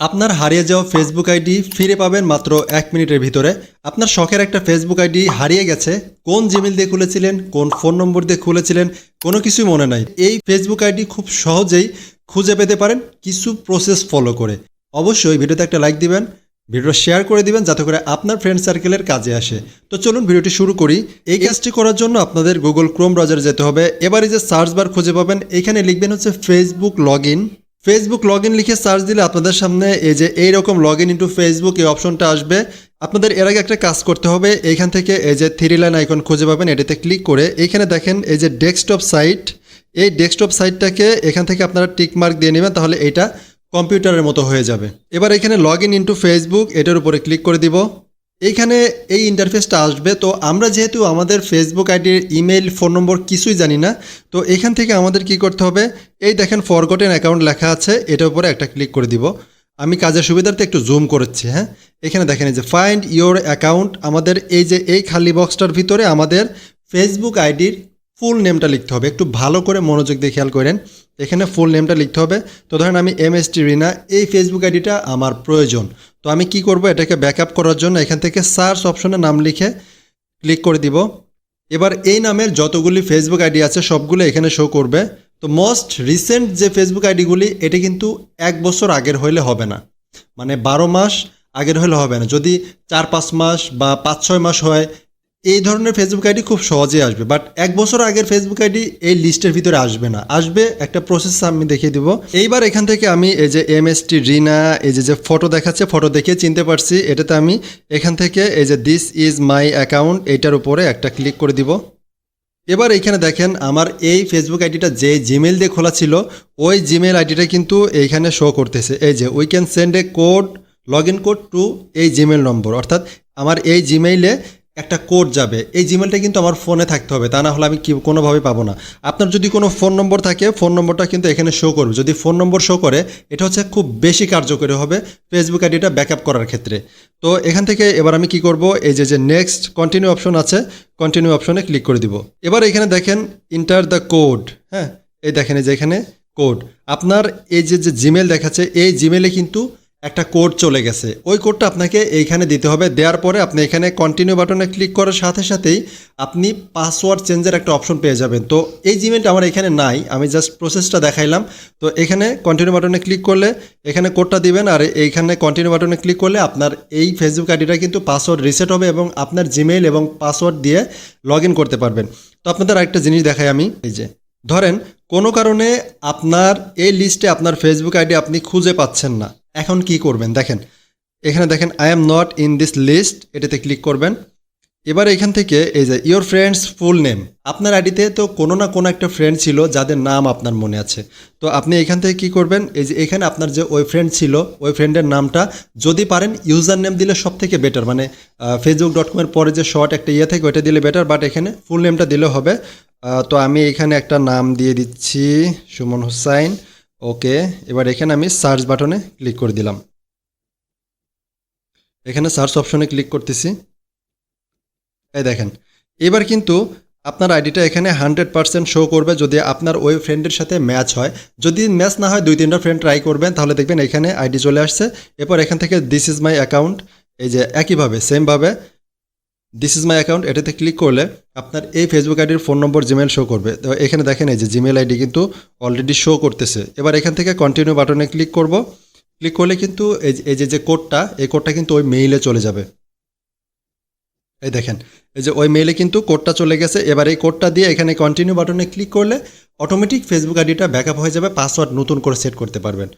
আপনার হারিয়ে যাওয়া ফেসবুক আইডি ফিরে পাবেন মাত্র এক মিনিটের ভিতরে। আপনার শখের একটা ফেসবুক আইডি হারিয়ে গেছে, কোন জিমেল দিয়ে খুলেছিলেন, কোন ফোন নম্বর দিয়ে খুলেছিলেন, কোনো কিছুই মনে নাই। এই ফেসবুক আইডি খুব সহজেই খুঁজে পেতে পারেন, কিছু প্রসেস ফলো করে। অবশ্যই ভিডিওতে একটা লাইক দিবেন ভিডিও শেয়ার করে দিবেন, যাতে করে আপনার ফ্রেন্ড সার্কেলের কাজে আসে। তো চলুন ভিডিওটি শুরু করি। এই কাজটি করার জন্য আপনাদের গুগল ক্রোম ব্রাউজারে যেতে হবে। এবারে যে সার্চ বার খুঁজে পাবেন, এখানে লিখবেন হচ্ছে Facebook log Facebook log in লিখে সার্চ দিলে আপনাদের সামনে এই যে এইরকম লগ ইন ইন্টু ফেসবুক এই অপশনটা আসবে। আপনাদের এর আগে একটা কাজ করতে হবে, এইখান থেকে এই যে থ্রি লাইন আইকন খুঁজে পাবেন, এটাতে ক্লিক করে। এইখানে দেখেন এই যে ডেস্কটপ সাইট এই ডেস্কটপ সাইটটাকে এখান থেকে আপনারা টিক মার্ক দিয়ে নেবেন, তাহলে এইটা কম্পিউটারের মতো হয়ে যাবে। এবার এখানে লগ ইন ইন্টু ফেসবুক এটার উপরে ক্লিক করে দিব। এইখানে এই ইন্টারফেসটা আসবে। তো আমরা যেহেতু আমাদের ফেসবুক আইডির ইমেল ফোন নম্বর কিছুই জানি না, তো এখান থেকে আমাদের কি করতে হবে? এই দেখেন ফরগটেন অ্যাকাউন্ট লেখা আছে এটার উপরে একটা ক্লিক করে দিব। আমি কাজের সুবিধার্থে একটু জুম করেছি হ্যাঁ? এখানে দেখেন যে ফাইন্ড ইওর অ্যাকাউন্ট আমাদের এই যে, এই খালি বক্সটার ভিতরে আমাদের ফেসবুক আইডির ফুল নেমটা লিখতে হবে। একটু ভালো করে মনোযোগ দিয়ে খেয়াল করেন, এখানে ফুল নেমটা লিখতে হবে। তো ধরেন আমি এম এস টি রিনা এই ফেসবুক আইডিটা আমার প্রয়োজন। আমি কি করব এটাকে ব্যাকআপ করার জন্য এখান থেকে সার্চ অপশনে নাম লিখে ক্লিক করে দিব। এবার এই নামের যতগুলি ফেসবুক আইডি আছে সবগুলো এখানে শো করবে। তো মোস্ট রিসেন্ট যে ফেসবুক আইডিগুলি, এটা কিন্তু এক বছর আগের হইলে হবে না। মানে বারো মাস আগের হলে হবে না। যদি চার পাঁচ মাস বা পাঁচ ছয় মাস হয় এই ধরনের ফেসবুক আইডি খুব সহজেই আসবে বাট এক বছর আগের ফেসবুক আইডি এই লিস্টের ভিতরে আসবে না। আসবে একটা প্রসেস আমি দেখিয়ে দিব। এইবার এখান থেকে আমি এই যে এম এস টি রিনা এই যে যে ফটো দেখাচ্ছে ফটো দেখে চিনতে পারছি। এটাতে আমি এখান থেকে এই যে দিস ইজ মাই অ্যাকাউন্ট এইটার উপরে একটা ক্লিক করে দিব। এবার এইখানে দেখেন আমার এই ফেসবুক আইডিটা যে জিমেল দিয়ে খোলা ছিল, ওই জিমেল আইডিটা কিন্তু এইখানে শো করতেছে। এই যে we can send a code log in code to এই জিমেল নম্বর অর্থাৎ আমার এই জিমেইলে একটা কোড যাবে। এই জিমেলটা কিন্তু আমার ফোনে থাকতে হবে, তা না হলে আমি কি কোনোভাবে পাবো না। আপনার যদি কোনো ফোন নম্বর থাকে ফোন নম্বরটা কিন্তু এখানে শো করবে। যদি ফোন নম্বর শো করে, এটা হচ্ছে খুব বেশি কার্যকরী হবে ফেসবুক আইডিটা ব্যাকআপ করার ক্ষেত্রে। তো এখান থেকে এবার আমি কি করব, এই যে যে নেক্সট কন্টিনিউ অপশন আছে কন্টিনিউ অপশনে ক্লিক করে দিব। এবার এখানে দেখেন ইন্টার দ্য কোড হ্যাঁ? এই দেখেন, এই যে এখানে কোড আপনার এই যে যে জিমেল দেখাচ্ছে, এই জিমেলে কিন্তু একটা কোড চলে গেছে। ওই কোডটা আপনাকে এইখানে দিতে হবে। দেওয়ার পরে আপনি এখানে কন্টিনিউ বাটনে ক্লিক করার সাথে সাথেই আপনি পাসওয়ার্ড চেঞ্জের একটা অপশন পেয়ে যাবেন। তো এই জিমেলটা আমার এখানে নাই। আমি জাস্ট প্রসেসটা দেখাইলাম। তো এখানে কন্টিনিউ বাটনে ক্লিক করলে এখানে কোডটা দিবেন আর এইখানে কন্টিনিউ বাটনে ক্লিক করলে আপনার এই ফেসবুক আইডিটা কিন্তু পাসওয়ার্ড রিসেট হবে এবং আপনার জিমেইল এবং পাসওয়ার্ড দিয়ে লগ করতে পারবেন। তো আপনাদের আরেকটা জিনিস দেখাই আমি। এই যে, ধরেন কোনো কারণে আপনার এই লিস্টে আপনার ফেসবুক আইডি আপনি খুঁজে পাচ্ছেন না। এখন কি করবেন? দেখেন, এখানে দেখেন I am not in this list এটাতে ক্লিক করবেন। এবার এখান থেকে এই যে ইওর ফ্রেন্ডস ফুল নেম আপনার আইডিতে তো কোনো না কোনো একটা ফ্রেন্ড ছিল যাদের নাম আপনার মনে আছে। তো আপনি এখান থেকে কি করবেন? এই যে, এখানে আপনার যে ওই ফ্রেন্ড ছিল, ওই ফ্রেন্ডের নামটা যদি পারেন ইউজার নেম দিলে সব থেকে বেটার মানে ফেসবুক ডট কমের পরে যে শর্ট একটা ইয়ে থাকে, ওইটা দিলে বেটার বাট এখানে ফুল নেমটা দিলে হবে। তো আমি এখানে একটা নাম দিয়ে দিচ্ছি, সুমন হুসাইন। ওকে এবার এখানে আমি সার্চ বাটনে ক্লিক করে দিলাম। এখানে সার্চ অপশনে ক্লিক করতেছি। এই দেখেন, এবার কিন্তু আপনার আইডিটা এখানে হান্ড্রেড পার্সেন্ট শো করবে যদি আপনার ওই ফ্রেন্ডের সাথে ম্যাচ হয়। যদি ম্যাচ না হয় দুই তিনটা ফ্রেন্ড ট্রাই করবেন, তাহলে দেখবেন এখানে আইডি চলে আসছে। এরপর এখান থেকে দিস ইজ মাই অ্যাকাউন্ট এই যে একইভাবে সেমভাবে দিস ইজ মাই অ্যাকাউন্ট এটাতে ক্লিক করলে আপনার এই ফেসবুক আইডির ফোন নম্বর জিমেল শো করবে। তো এখানে দেখেন এই যে জিমেল আইডি কিন্তু অলরেডি শো করতেছে। এবার এখান থেকে কন্টিনিউ বাটনে ক্লিক করব। ক্লিক করলে কিন্তু এই যে- যে কোডটা এই কোডটা কিন্তু ওই মেইলে চলে যাবে। এই দেখেন, এই যে ওই মেইলে কিন্তু কোডটা চলে গেছে। এবার এই কোডটা দিয়ে এখানে কন্টিনিউ বাটনে ক্লিক করলে অটোমেটিক ফেসবুক আইডিটা ব্যাকআপ হয়ে যাবে। পাসওয়ার্ড নতুন করে সেট করতে পারবেন।